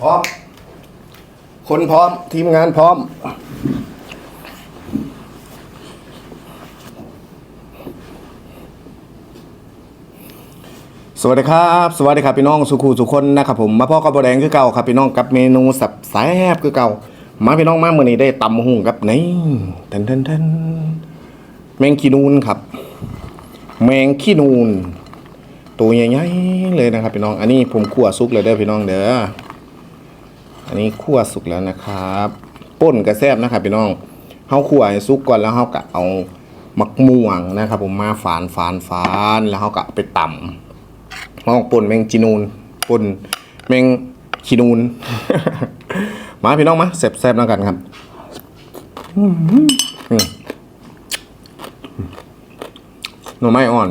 พร้อม คนพร้อม ทีมงานพร้อม สวัสดีครับ สวัสดีครับพี่น้องสุขูสุคนนะครับผมมาพ่อกับบแดงคือเก่าครับพี่น้องกับเมนูสับแซ่บคือเก่า มาพี่น้องมาเมื่อนี้ได้ตำหุ่งครับนี่เทนเทนเทนแมงขี้นูนครับ แมงขี้นูนตัวใหญ่ๆเลยนะครับพี่น้อง อันนี้ผมคั่วสุกเลยเด้อพี่น้องเด้อ อันนี้คั่วสุกแล้วนะครับป่นกระแซบนะครับพี่น้องเฮาคั่วให้สุกก่อนแล้วเฮาก็เอามักม่วงนะครับ ผมมาฝานฝานฝานแล้วเฮาก็ไปตำห้องป่นแมงจีนูนป่นแมงขีนูน มาพี่น้องมาแซ่บๆแล้วกันครับหน่อไม้อ่อน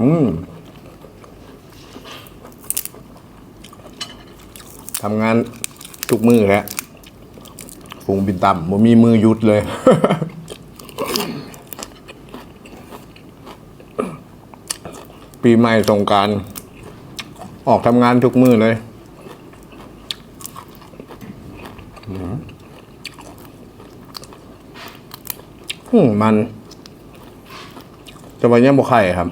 อืมทำงานทุกมือแหล้วฝูงบินต่ำบ่มีมือหยุดเลย ปีใหม่สงกราร ออกทำงานทุกมือเลยอืมอืมมัน จะไปยังบ่ไข่ครับ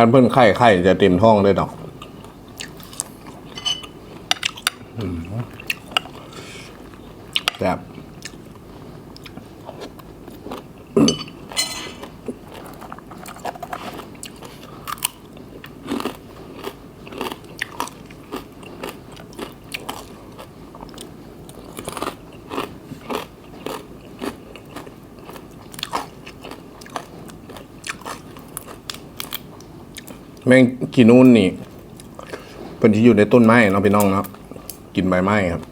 คันเพิ่นไข่ไข่จะเต็มท้องเลยดอกอืมแบบ แมงกีนูนนี่เป็นที่อยู่ในต้นไม้เนาะพี่น้องเนาะกินใบไม้ครับ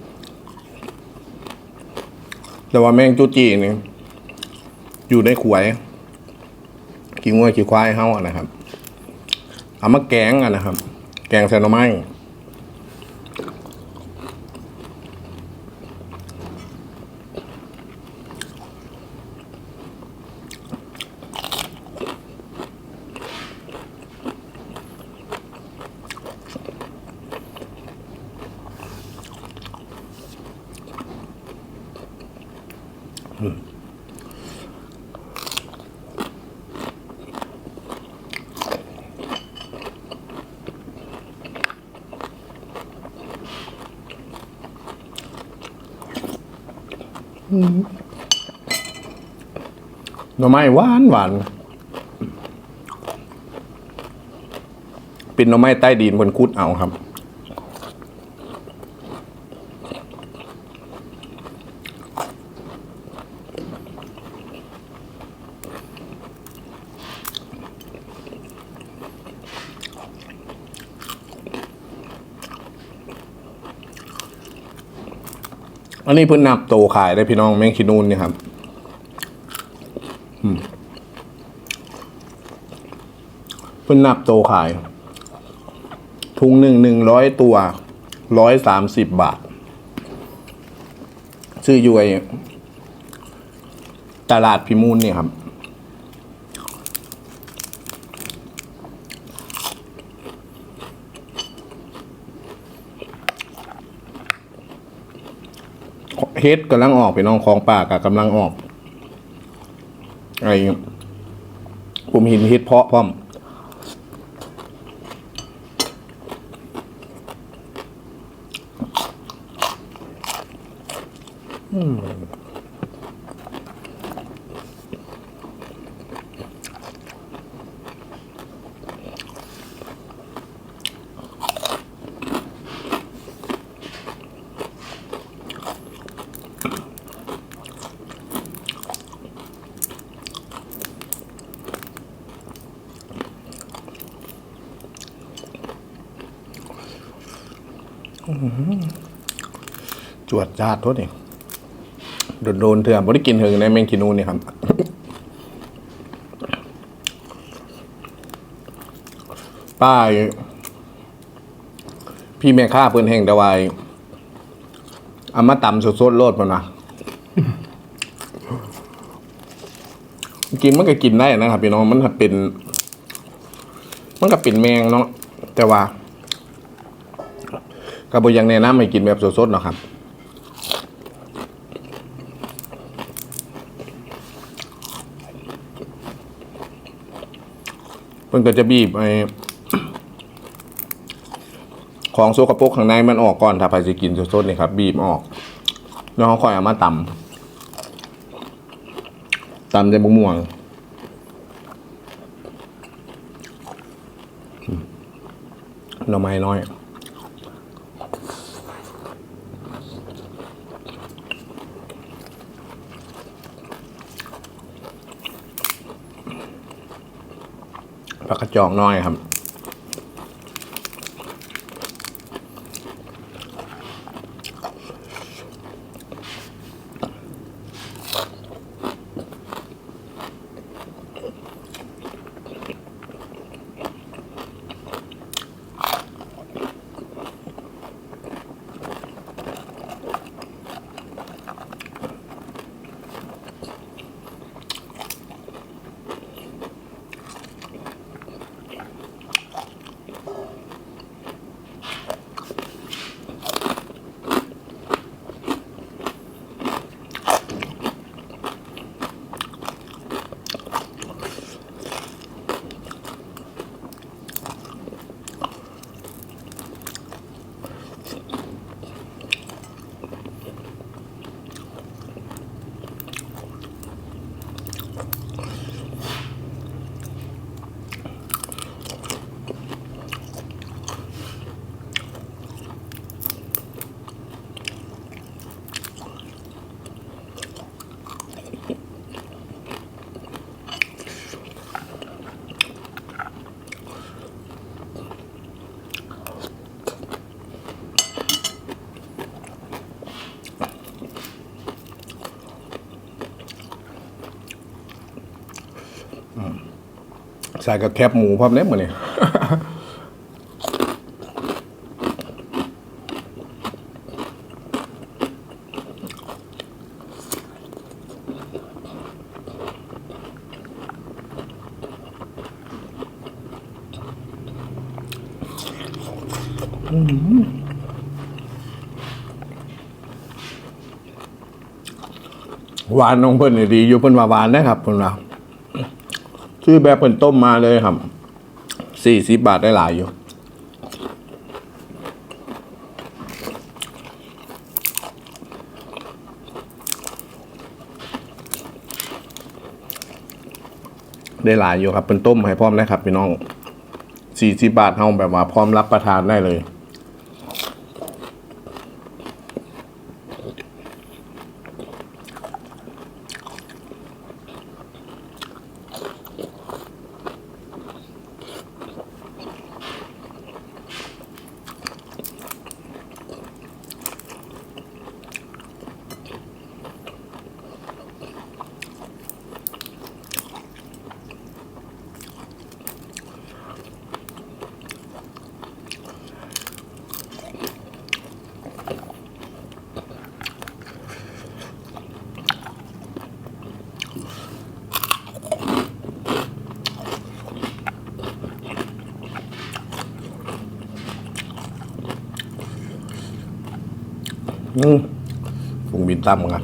แต่ว่าแมงจูจีนี่อยู่ในขวยกินงัวกี่ควายเฮาอะนะครับเอามาแกงอะนะครับ แกงใส่หน่อไม้ หน่อไม้หวานหวานเป็นหน่อไม้ใต้ดินบนคุดเอาครับ อันนี้เพิ่นนับโตขายได้พี่น้องแมงคีนูนนี่ครับเพิ่นนับโตขาย ทุงหนึ่งหนึ่งร้อยตัวร้อยสามสิบบาท ซื้ออยู่ไอตลาดพิมูลเนี่ยครับ เฮ็ดกำลังออกพี่น้องของป่ากะกำลังออกไอผมเห็นเฮ็ดเพาะพร้อม จวดจาดโทษนี่โดนโดนเถื่อนบ่ได้กินเถิงในแมงกินูนนี่ครับป้ายพี่แม่ค้าเพิ่นแห่งตะวายเอามาตำสดๆโลดมันนะกินมันก็กินได้นะครับพี่น้องมันก็เป็น มันก็เป็นแมงเนาะแต่ว่า ก็บ่อยังแนะนำให้กินแบบสดๆเนาะครับเพิ่นก็จะบีบไอ้ของโซกระปกข้างในมันออกก่อนถ้าใครจะกินสดๆนี่ครับ บีบออก แล้วเขาค่อยเอามาตำตำจะม่วงหน่อไม้น้อย ผักกระจอกน้อยครับ ใส่กับแคบหมูพร้อมเนี้ยหมดเนี่ยหวานของเพิ่นนี่ดีอยู่เพิ่นว่าหวานนะครับเพิ่นว่า ซื้อแบบเพิ่นต้มมาเลยครับสี่สิบบาทได้หลายอยู่ได้หลายอยู่ครับเป็นต้มให้พร้อมนะครับพี่น้องสี่สิบบาทเฮาแบบว่าพร้อมรับประทานได้เลย อืมพุงบินตั้มครับ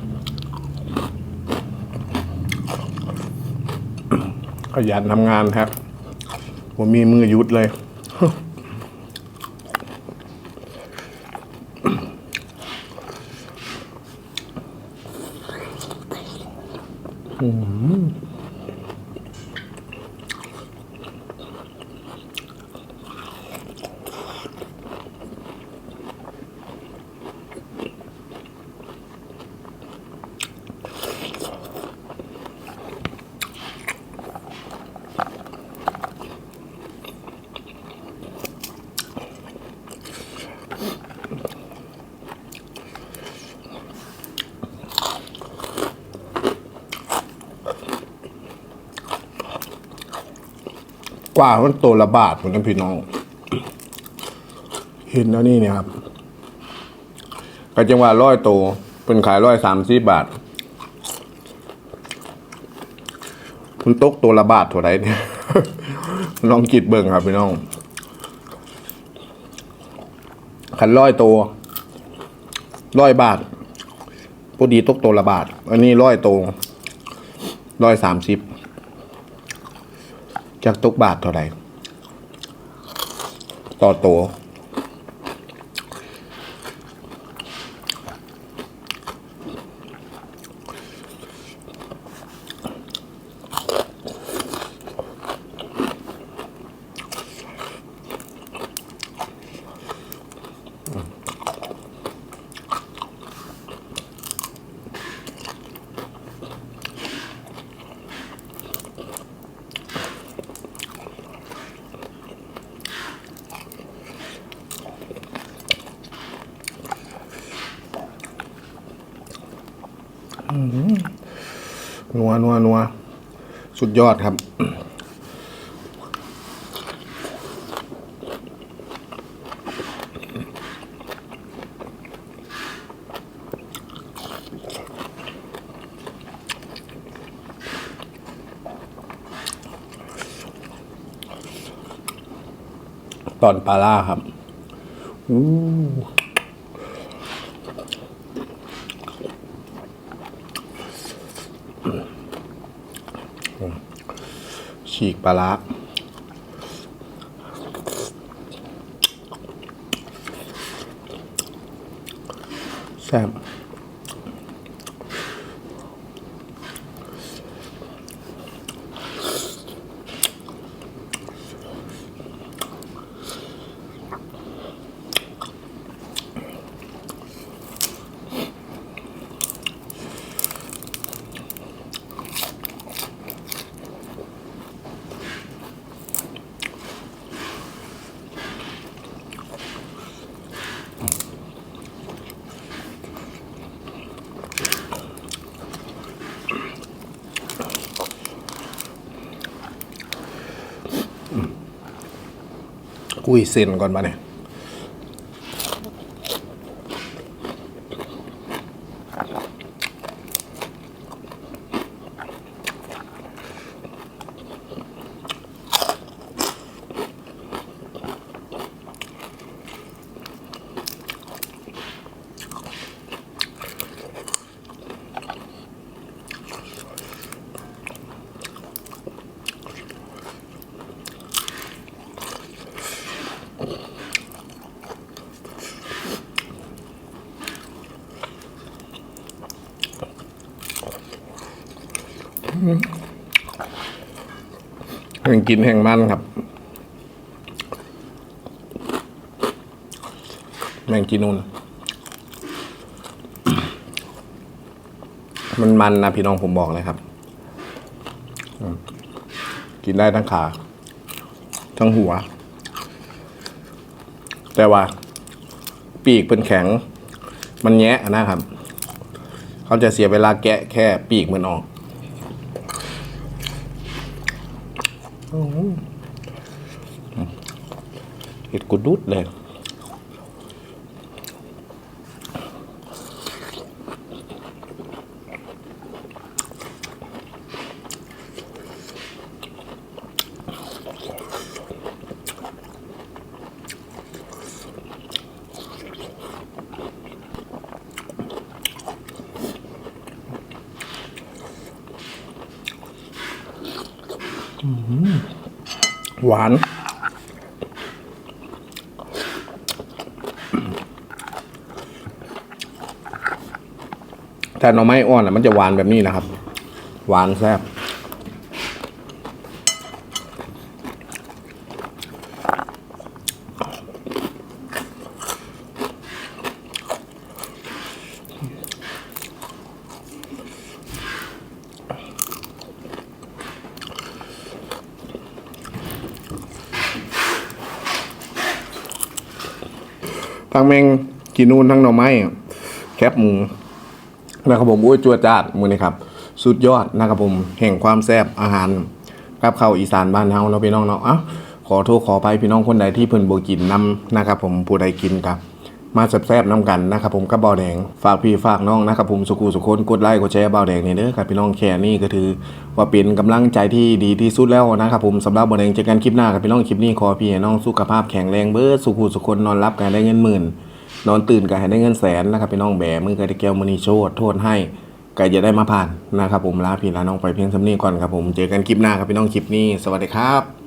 ขยันทำงานครับ ผมมีมือยุดเลยก ว่ามันตัวละบาทเหมือนกันพี่น้อง เห็นแล้วนี่เนี่ยครับก็จังหวะร้อยโตเป็นขายร้อยสามสิบบาทมันตกตัวละบาทเท่าไรเนี่ย ลองคิดเบิ่งครับพี่น้องขันร้อยตัวร้อยบาทพอดีตกตัวละบาท อันนี้ร้อยตัวร้อยสามสิบ จากตกบาทเท่าไหร่ต่อตัว นัวนัวนัวสุดยอดครับ ตอนปลาล่าครับ อู้ ฉีกปลาร้าแซ่บ กุยเส้นก่อนมาเนี่ย แห่งกินแห่งมันครับ แมงจีนูนมันมันนะพี่น้องผมบอกเลยครับ กินได้ทั้งขา ทั้งหัว แต่ว่า ปีกเป็นแข็ง มันแงะนะครับ เขาจะเสียเวลาแกะแค่ปีกมันออก เห็ดกุดดุดเลย หวาน แต่หน่อไม้อ่อนอะมันจะหวานแบบนี้นะครับ หวานแซ่บ ทั้งแมงกินูนทั้งหน่อไม้แคบหมูนะครับผมอุ้ยจวดจาดมือนี่ครับ สุดยอดนะครับผมแห่งความแซ่บอาหารกับข้าวอีสานบ้านเฮาเนาะพี่น้องเนาะอะขอโทษขอไปพี่น้องคนใดที่เพิ่นบ่กินนํนะครับผมผู้ใดกินครับ มาแซ่บๆน้ำกันนะครับผมกับเบาแดงฝากพี่ฝากน้องนะครับผมสุกูสุคนกดไลค์กดแชร์เบาแดงนี่เด้อครับพี่น้องแค่นี้ก็ถือว่าเป็นกำลังใจที่ดีที่สุดแล้วนะครับผมสำหรับเบาแดงเจอกันคลิปหน้าครับพี่น้องคลิปนี้ขอพี่น้องสุขภาพแข็งแรงเบิดสุกูสุคนนอนรับกันได้เงินหมื่น นอนตื่นก็ให้ได้เงินแสนนะครับพี่น้องแบมือก็ได้แก้วมณีโชดโทษให้ก็จะได้มาผ่านนะครับผมลาพี่ลาน้องไปเพียงเท่านี้ก่อนครับผมเจอกันคลิปหน้าครับพี่น้องคลิปนี้ สวัสดีครับ